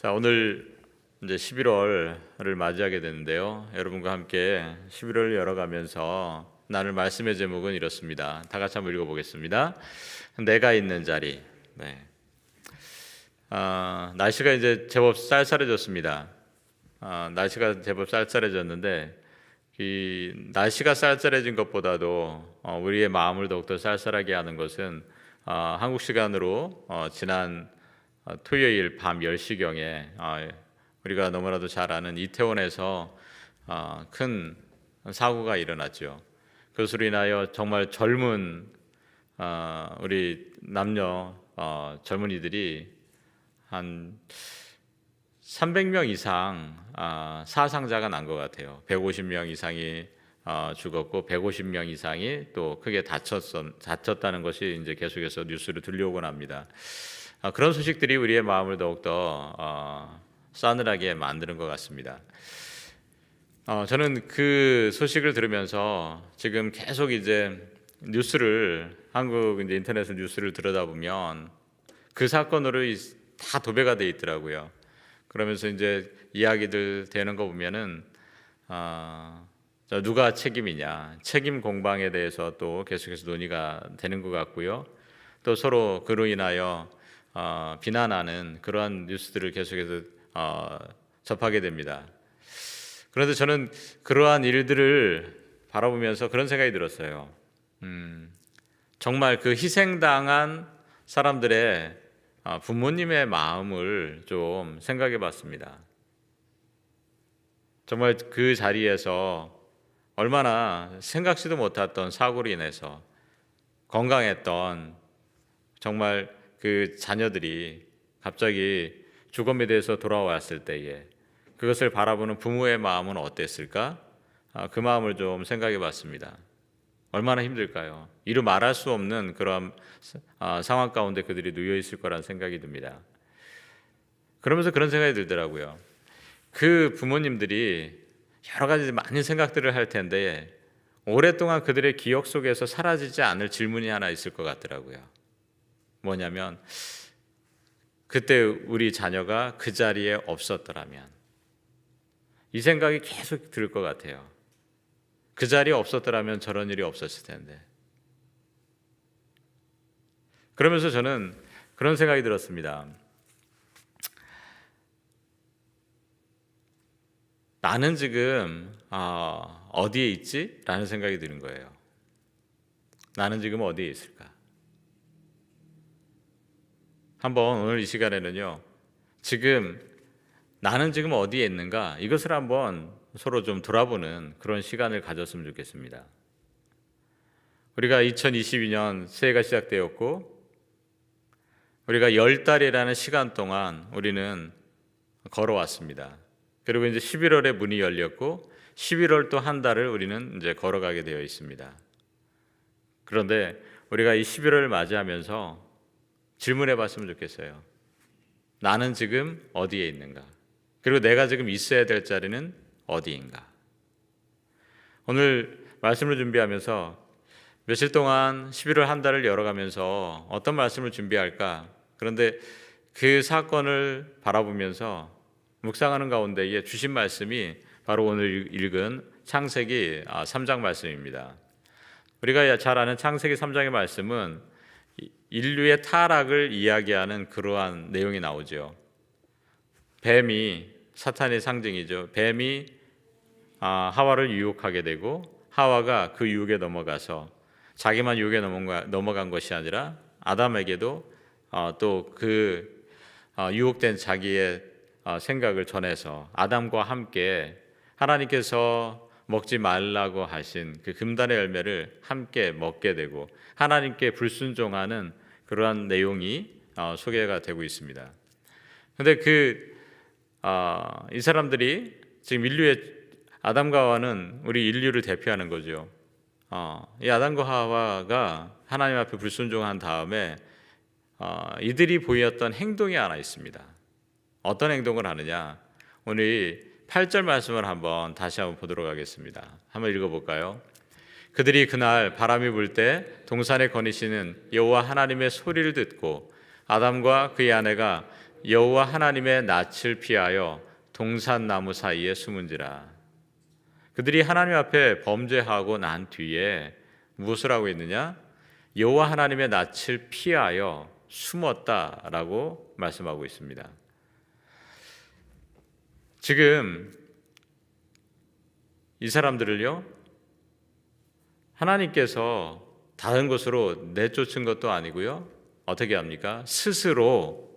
자, 오늘 이제 11월을 맞이하게 되는데요. 여러분과 함께 11월을 열어가면서 나눌 말씀의 제목은 이렇습니다. 다 같이 한번 읽어보겠습니다. 내가 있는 자리. 네. 아, 날씨가 이제 제법 쌀쌀해졌습니다. 아, 날씨가 제법 쌀쌀해졌는데 이 날씨가 쌀쌀해진 것보다도 어, 우리의 마음을 더욱더 쌀쌀하게 하는 것은 어, 한국 시간으로 어, 지난 어, 토요일 밤 10시경에 어, 우리가 너무나도 잘 아는 이태원에서 어, 큰 사고가 일어났죠. 그것으로 인하여 정말 젊은 어, 우리 남녀 어, 젊은이들이 한 300명 이상 아, 사상자가 난 것 같아요. 150명 이상이 어, 죽었고 150명 이상이 또 크게 다쳤 다쳤다는 것이 이제 계속해서 뉴스로 들려오곤 합니다. 아, 그런 소식들이 우리의 마음을 더욱더 어, 싸늘하게 만드는 것 같습니다. 어, 저는 그 소식을 들으면서 지금 계속 이제 뉴스를 한국 이제 인터넷 뉴스를 들여다보면 그 사건으로 이- 다 도배가 돼 있더라고요. 그러면서 이제 이야기들 되는 거 보면은 아, 자, 누가 책임이냐 책임 공방에 대해서 또 계속해서 논의가 되는 것 같고요. 또 서로 그로 인하여 어, 비난하는 그러한 뉴스들을 계속해서 어, 접하게 됩니다. 그런데 저는 그러한 일들을 바라보면서 그런 생각이 들었어요. 음, 정말 그 희생당한 사람들의 아, 부모님의 마음을 좀 생각해 봤습니다. 정말 그 자리에서 얼마나 생각지도 못했던 사고로 인해서 건강했던 정말 그 자녀들이 갑자기 죽음에 대해서 돌아왔을 때에 그것을 바라보는 부모의 마음은 어땠을까? 아, 그 마음을 좀 생각해 봤습니다. 얼마나 힘들까요? 이루 말할 수 없는 그런 아, 상황 가운데 그들이 누워 있을 거란 생각이 듭니다. 그러면서 그런 생각이 들더라고요. 그 부모님들이 여러 가지 많은 생각들을 할 텐데 오랫동안 그들의 기억 속에서 사라지지 않을 질문이 하나 있을 것 같더라고요. 뭐냐면 그때 우리 자녀가 그 자리에 없었더라면 이 생각이 계속 들 것 같아요. 그 자리에 없었더라면 저런 일이 없었을 텐데. 그러면서 저는 그런 생각이 들었습니다. 나는 지금 아, 어디에 있지? 라는 생각이 드는 거예요. 나는 지금 어디에 있을까? 한번 오늘 이 시간에는요. 지금 나는 지금 어디에 있는가? 이것을 한번 서로 좀 돌아보는 그런 시간을 가졌으면 좋겠습니다. 우리가 2022년 새해가 시작되었고 우리가 열 달이라는 시간 동안 우리는 걸어왔습니다. 그리고 이제 11월에 문이 열렸고 11월 또 한 달을 우리는 이제 걸어가게 되어 있습니다. 그런데 우리가 이 11월을 맞이하면서 질문해 봤으면 좋겠어요. 나는 지금 어디에 있는가? 그리고 내가 지금 있어야 될 자리는 어디인가? 오늘 말씀을 준비하면서 며칠 동안 11월 한 달을 열어가면서 어떤 말씀을 준비할까? 그런데 그 사건을 바라보면서 묵상하는 가운데에 주신 말씀이 바로 오늘 읽은 창세기 3장 말씀입니다. 우리가 잘 아는 창세기 3장의 말씀은 인류의 타락을 이야기하는 그러한 내용이 나오죠. 뱀이 사탄의 상징이죠. 뱀이 아, 하와를 유혹하게 되고 하와가 그 유혹에 넘어가서 자기만 유혹에 넘어간 것이 아니라 아담에게도 어, 또그 어, 유혹된 자기의 어, 생각을 전해서 아담과 함께 하나님께서 먹지 말라고 하신 그 금단의 열매를 함께 먹게 되고 하나님께 불순종하는 그러한 내용이 어, 소개가 되고 있습니다. 그런데 그 아, 이 사람들이 지금 인류의 아담과 하와는 우리 인류를 대표하는 거죠. 어, 이 아담과 하와가 하나님 앞에 불순종한 다음에 어, 이들이 보였던 행동이 하나 있습니다. 어떤 행동을 하느냐? 오늘 8절 말씀을 한번 다시 한번 보도록 하겠습니다. 한번 읽어볼까요? 그들이 그날 바람이 불 때 동산에 거니시는 여호와 하나님의 소리를 듣고 아담과 그의 아내가 여호와 하나님의 낯을 피하여 동산 나무 사이에 숨은지라 그들이 하나님 앞에 범죄하고 난 뒤에 무엇을 하고 있느냐? 여호와 하나님의 낯을 피하여 숨었다라고 말씀하고 있습니다. 지금 이 사람들을요 하나님께서 다른 곳으로 내쫓은 것도 아니고요 어떻게 합니까? 스스로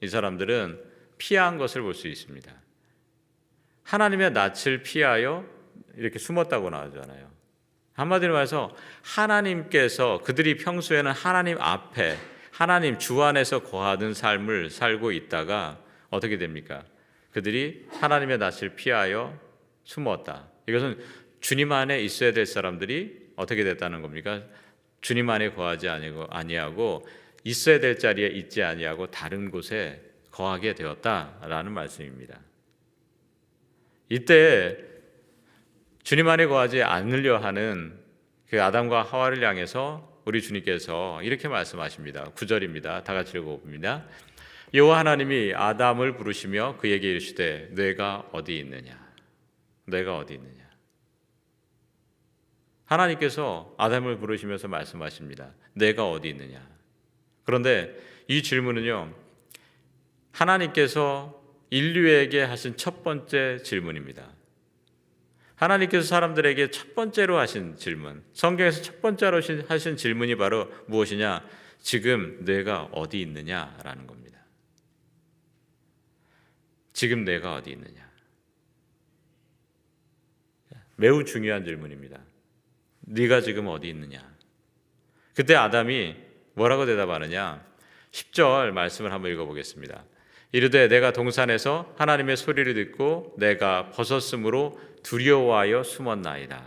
이 사람들은 피한 것을 볼 수 있습니다. 하나님의 낯을 피하여 이렇게 숨었다고 나오잖아요. 한마디로 말해서 하나님께서 그들이 평소에는 하나님 앞에 하나님 주 안에서 거하는 삶을 살고 있다가 어떻게 됩니까? 그들이 하나님의 낯을 피하여 숨었다. 이것은 주님 안에 있어야 될 사람들이 어떻게 됐다는 겁니까? 주님 안에 거하지 아니고 아니하고 있어야 될 자리에 있지 아니하고 다른 곳에 거하게 되었다라는 말씀입니다. 이때 주님 안에 거하지 않으려 하는 그 아담과 하와를 향해서 우리 주님께서 이렇게 말씀하십니다. 9절입니다. 다 같이 읽어봅니다. 여호와 하나님이 아담을 부르시며 그에게 이르시되 뇌가 어디 있느냐? 뇌가 어디 있느냐? 하나님께서 아담을 부르시면서 말씀하십니다. 뇌가 어디 있느냐? 그런데 이 질문은요. 하나님께서 인류에게 하신 첫 번째 질문입니다. 하나님께서 사람들에게 첫 번째로 하신 질문, 성경에서 첫 번째로 하신 질문이 바로 무엇이냐? 지금 내가 어디 있느냐라는 겁니다. 지금 내가 어디 있느냐? 매우 중요한 질문입니다. 네가 지금 어디 있느냐? 그때 아담이 뭐라고 대답하느냐? 10절 말씀을 한번 읽어보겠습니다. 이르되 내가 동산에서 하나님의 소리를 듣고 내가 벗었으므로 두려워하여 숨었나이다.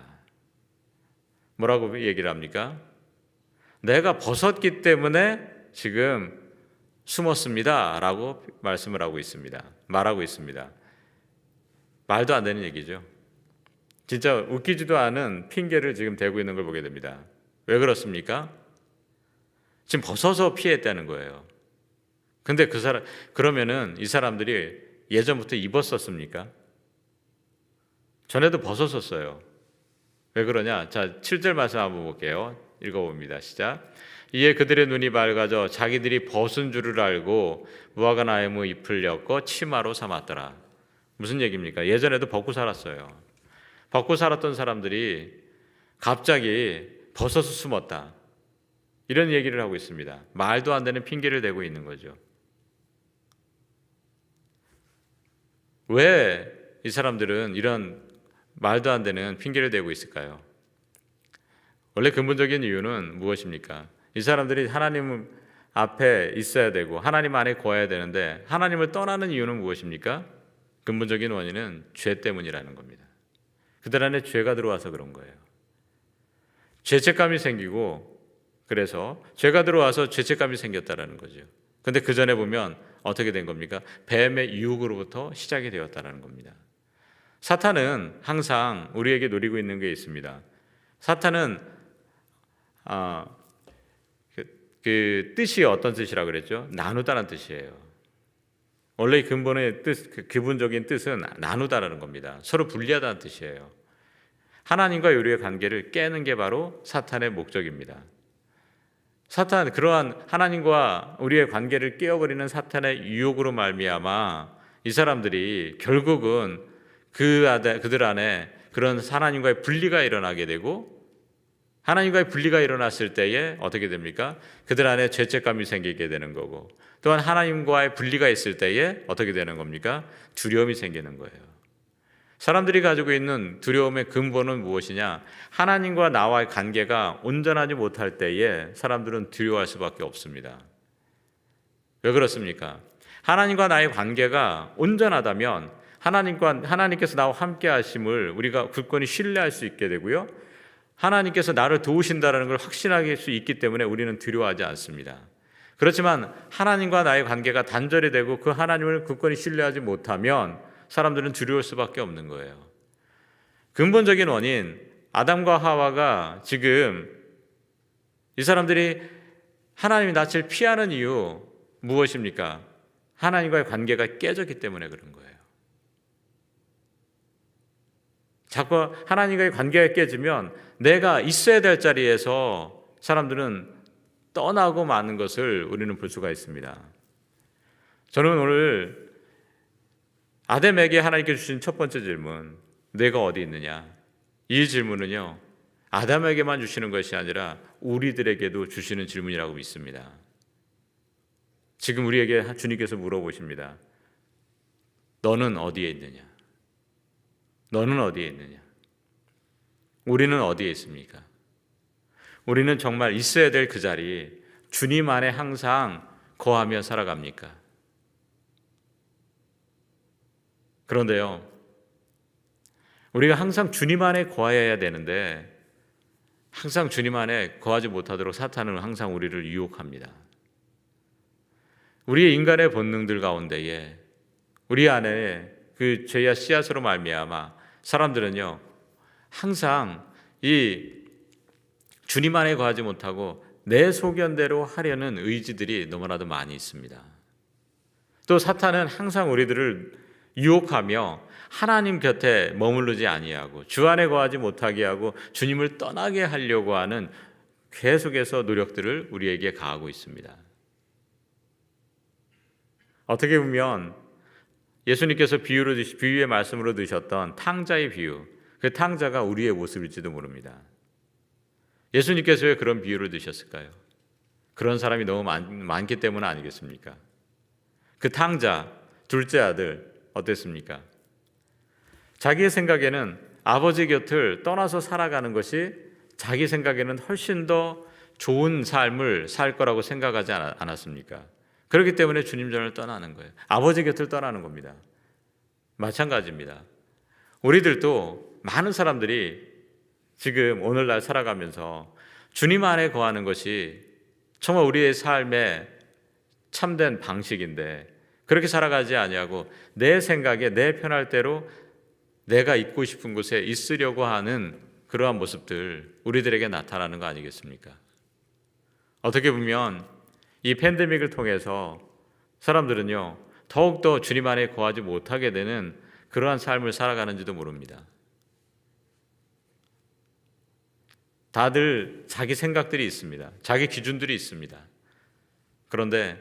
뭐라고 얘기를 합니까? 내가 벗었기 때문에 지금 숨었습니다. 라고 말씀을 하고 있습니다. 말하고 있습니다. 말도 안 되는 얘기죠. 진짜 웃기지도 않은 핑계를 지금 대고 있는 걸 보게 됩니다. 왜 그렇습니까? 지금 벗어서 피했다는 거예요. 근데 그 사람 그러면은 이 사람들이 예전부터 입었었습니까? 전에도 벗었었어요. 왜 그러냐? 자, 7절 말씀 한번 볼게요. 읽어 봅니다. 시작. 이에 그들의 눈이 밝아져 자기들이 벗은 줄을 알고 무화과 나무 잎을 엮어 치마로 삼았더라. 무슨 얘기입니까? 예전에도 벗고 살았어요. 벗고 살았던 사람들이 갑자기 벗어서 숨었다. 이런 얘기를 하고 있습니다. 말도 안 되는 핑계를 대고 있는 거죠. 왜 이 사람들은 이런 말도 안 되는 핑계를 대고 있을까요? 원래 근본적인 이유는 무엇입니까? 이 사람들이 하나님 앞에 있어야 되고 하나님 안에 거해야 되는데 하나님을 떠나는 이유는 무엇입니까? 근본적인 원인은 죄 때문이라는 겁니다. 그들 안에 죄가 들어와서 그런 거예요. 죄책감이 생기고 그래서 죄가 들어와서 죄책감이 생겼다라는 거죠. 근데 그 전에 보면 어떻게 된 겁니까? 뱀의 유혹으로부터 시작이 되었다는 겁니다. 사탄은 항상 우리에게 노리고 있는 게 있습니다. 사탄은 아, 그, 그 뜻이 어떤 뜻이라 그랬죠? 나누다는 뜻이에요. 원래 근본의 뜻, 그 기본적인 뜻은 나누다라는 겁니다. 서로 분리하다는 뜻이에요. 하나님과 우리의 관계를 깨는 게 바로 사탄의 목적입니다. 사탄 그러한 하나님과 우리의 관계를 깨어버리는 사탄의 유혹으로 말미암아 이 사람들이 결국은 그 아들, 그들 안에 그런 하나님과의 분리가 일어나게 되고 하나님과의 분리가 일어났을 때에 어떻게 됩니까? 그들 안에 죄책감이 생기게 되는 거고 또한 하나님과의 분리가 있을 때에 어떻게 되는 겁니까? 두려움이 생기는 거예요. 사람들이 가지고 있는 두려움의 근본은 무엇이냐? 하나님과 나와의 관계가 온전하지 못할 때에 사람들은 두려워할 수밖에 없습니다. 왜 그렇습니까? 하나님과 나의 관계가 온전하다면 하나님과 하나님께서 나와 함께 하심을 우리가 굳건히 신뢰할 수 있게 되고요. 하나님께서 나를 도우신다라는 걸 확신하게 할수 있기 때문에 우리는 두려워하지 않습니다. 그렇지만 하나님과 나의 관계가 단절이 되고 그 하나님을 굳건히 신뢰하지 못하면 사람들은 두려울 수밖에 없는 거예요. 근본적인 원인, 아담과 하와가 지금 이 사람들이 하나님의 낯을 피하는 이유 무엇입니까? 하나님과의 관계가 깨졌기 때문에 그런 거예요. 자꾸 하나님과의 관계가 깨지면 내가 있어야 될 자리에서 사람들은 떠나고 마는 것을 우리는 볼 수가 있습니다. 저는 오늘 아담에게 하나님께 주신 첫 번째 질문, 내가 어디 있느냐? 이 질문은요, 아담에게만 주시는 것이 아니라 우리들에게도 주시는 질문이라고 믿습니다. 지금 우리에게 주님께서 물어보십니다. 너는 어디에 있느냐? 너는 어디에 있느냐? 우리는 어디에 있습니까? 우리는 정말 있어야 될 그 자리, 주님 안에 항상 거하며 살아갑니까? 그런데요, 우리가 항상 주님 안에 거해야 되는데, 항상 주님 안에 거하지 못하도록 사탄은 항상 우리를 유혹합니다. 우리의 인간의 본능들 가운데에 우리 안에 그 죄와 씨앗으로 말미암아 사람들은요 항상 이 주님 안에 거하지 못하고 내 소견대로 하려는 의지들이 너무나도 많이 있습니다. 또 사탄은 항상 우리들을 유혹하며 하나님 곁에 머무르지 아니하고 주 안에 거하지 못하게 하고 주님을 떠나게 하려고 하는 계속해서 노력들을 우리에게 가하고 있습니다. 어떻게 보면 예수님께서 비유로 비유의 말씀으로 드셨던 탕자의 비유, 그 탕자가 우리의 모습일지도 모릅니다. 예수님께서 왜 그런 비유를 드셨을까요? 그런 사람이 너무 많, 많기 때문 아니겠습니까? 그 탕자, 둘째 아들, 어땠습니까? 자기의 생각에는 아버지 곁을 떠나서 살아가는 것이 자기 생각에는 훨씬 더 좋은 삶을 살 거라고 생각하지 않았습니까? 그렇기 때문에 주님 전을 떠나는 거예요. 아버지 곁을 떠나는 겁니다. 마찬가지입니다. 우리들도 많은 사람들이 지금 오늘날 살아가면서 주님 안에 거하는 것이 정말 우리의 삶의 참된 방식인데 그렇게 살아가지 아니하고 내 생각에 내 편할 대로 내가 있고 싶은 곳에 있으려고 하는 그러한 모습들 우리들에게 나타나는 거 아니겠습니까? 어떻게 보면 이 팬데믹을 통해서 사람들은요 더욱더 주님 안에 거하지 못하게 되는 그러한 삶을 살아가는지도 모릅니다. 다들 자기 생각들이 있습니다. 자기 기준들이 있습니다. 그런데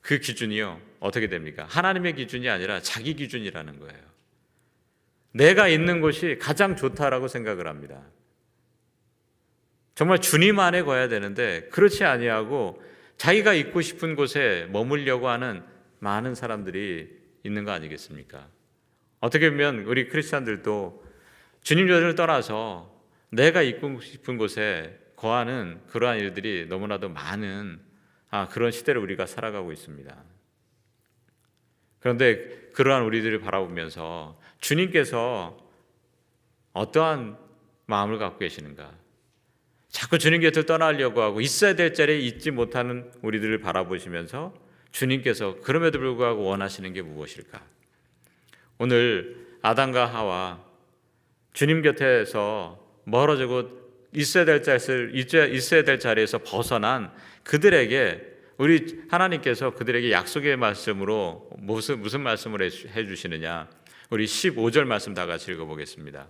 그 기준이요 어떻게 됩니까? 하나님의 기준이 아니라 자기 기준이라는 거예요. 내가 있는 곳이 가장 좋다라고 생각을 합니다. 정말 주님 안에 거야 되는데 그렇지 아니하고 자기가 있고 싶은 곳에 머물려고 하는 많은 사람들이 있는 거 아니겠습니까? 어떻게 보면 우리 크리스천들도 주님 자를 떠나서 내가 있고 싶은 곳에 거하는 그러한 일들이 너무나도 많은 아, 그런 시대를 우리가 살아가고 있습니다. 그런데 그러한 우리들을 바라보면서 주님께서 어떠한 마음을 갖고 계시는가? 자꾸 주님 곁을 떠나려고 하고 있어야 될 자리에 있지 못하는 우리들을 바라보시면서 주님께서 그럼에도 불구하고 원하시는 게 무엇일까? 오늘 아담과 하와 주님 곁에서 멀어지고 있어야 될 자리를 있어야 될 자리에서 벗어난 그들에게 우리 하나님께서 그들에게 약속의 말씀으로 무슨 무슨 말씀을 해 주시느냐? 우리 15절 말씀 다 같이 읽어 보겠습니다.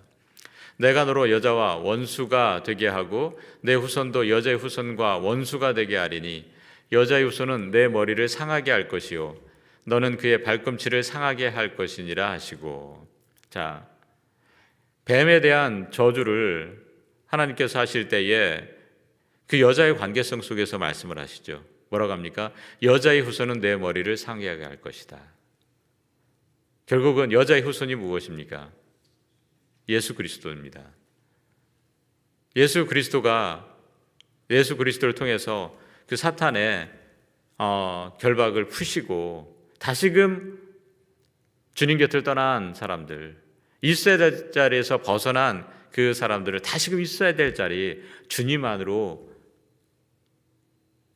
내가 너로 여자와 원수가 되게 하고 내 후손도 여자의 후손과 원수가 되게 하리니 여자의 후손은 내 머리를 상하게 할 것이요 너는 그의 발꿈치를 상하게 할 것이니라 하시고 자 뱀에 대한 저주를 하나님께서 하실 때에 그 여자의 관계성 속에서 말씀을 하시죠. 뭐라고 합니까? 여자의 후손은 내 머리를 상하게 할 것이다. 결국은 여자의 후손이 무엇입니까? 예수 그리스도입니다. 예수 그리스도가 예수 그리스도를 통해서 그 사탄의 어, 결박을 푸시고 다시금 주님 곁을 떠난 사람들, 있어야 될 자리에서 벗어난 그 사람들을 다시금 있어야 될 자리 주님 안으로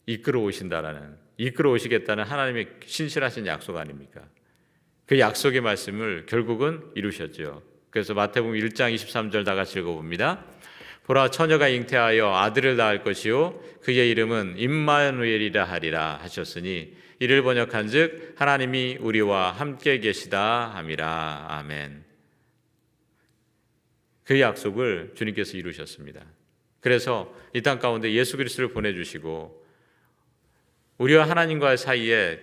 이끌어 오신다라는 이끌어 오시겠다는 하나님의 신실하신 약속 아닙니까? 그 약속의 말씀을 결국은 이루셨죠. 그래서 마태복음 1장 23절 다 같이 읽어봅니다. 보라 처녀가 잉태하여 아들을 낳을 것이요 그의 이름은 임마누엘이라 하리라 하셨으니 이를 번역한즉 하나님이 우리와 함께 계시다 함이라 아멘. 그 약속을 주님께서 이루셨습니다. 그래서 이 땅 가운데 예수 그리스도를 보내주시고 우리와 하나님과의 사이에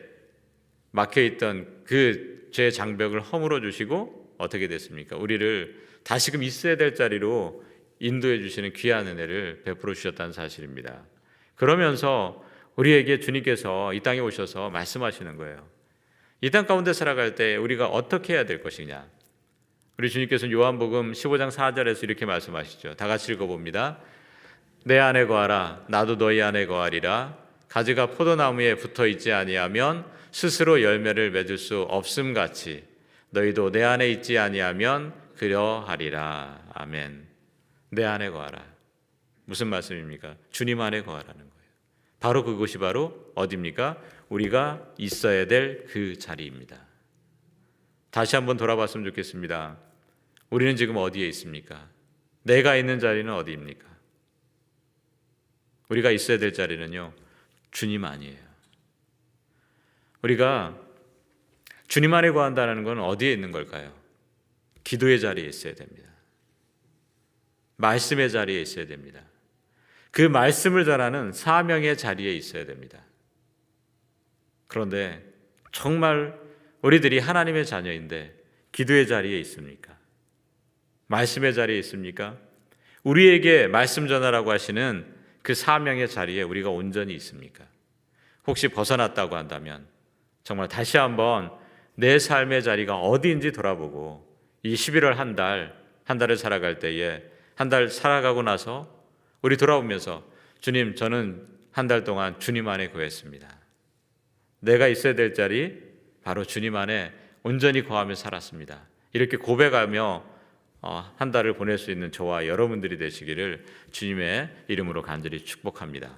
막혀 있던 그 죄 장벽을 허물어 주시고 어떻게 됐습니까? 우리를 다시금 있어야 될 자리로 인도해 주시는 귀한 은혜를 베풀어 주셨다는 사실입니다. 그러면서 우리에게 주님께서 이 땅에 오셔서 말씀하시는 거예요. 이 땅 가운데 살아갈 때 우리가 어떻게 해야 될 것이냐? 우리 주님께서 요한복음 15장 4절에서 이렇게 말씀하시죠. 다 같이 읽어봅니다. 내 안에 거하라 나도 너희 안에 거하리라. 가지가 포도나무에 붙어 있지 아니하면 스스로 열매를 맺을 수 없음 같이 너희도 내 안에 있지 아니하면 그려하리라. 아멘. 내 안에 거하라. 무슨 말씀입니까? 주님 안에 거하라는 거예요. 바로 그곳이 바로 어디입니까? 우리가 있어야 될 그 자리입니다 다시 한번 돌아봤으면 좋겠습니다 우리는 지금 어디에 있습니까 내가 있는 자리는 어디입니까 우리가 있어야 될 자리는요, 주님 아니에요. 우리가 주님 안에 거한다는 건 어디에 있는 걸까요? 기도의 자리에 있어야 됩니다. 말씀의 자리에 있어야 됩니다. 그 말씀을 전하는 사명의 자리에 있어야 됩니다. 그런데 정말 우리들이 하나님의 자녀인데 기도의 자리에 있습니까? 말씀의 자리에 있습니까? 우리에게 말씀 전하라고 하시는 그 사명의 자리에 우리가 온전히 있습니까? 혹시 벗어났다고 한다면 정말 다시 한번 내 삶의 자리가 어디인지 돌아보고 이 11월 한 달, 한 달을 살아갈 때에 한 달 살아가고 나서 우리 돌아오면서 주님, 저는 한 달 동안 주님 안에 거했습니다. 내가 있어야 될 자리 바로 주님 안에 온전히 거하며 살았습니다. 이렇게 고백하며 어, 한 달을 보낼 수 있는 저와 여러분들이 되시기를 주님의 이름으로 간절히 축복합니다.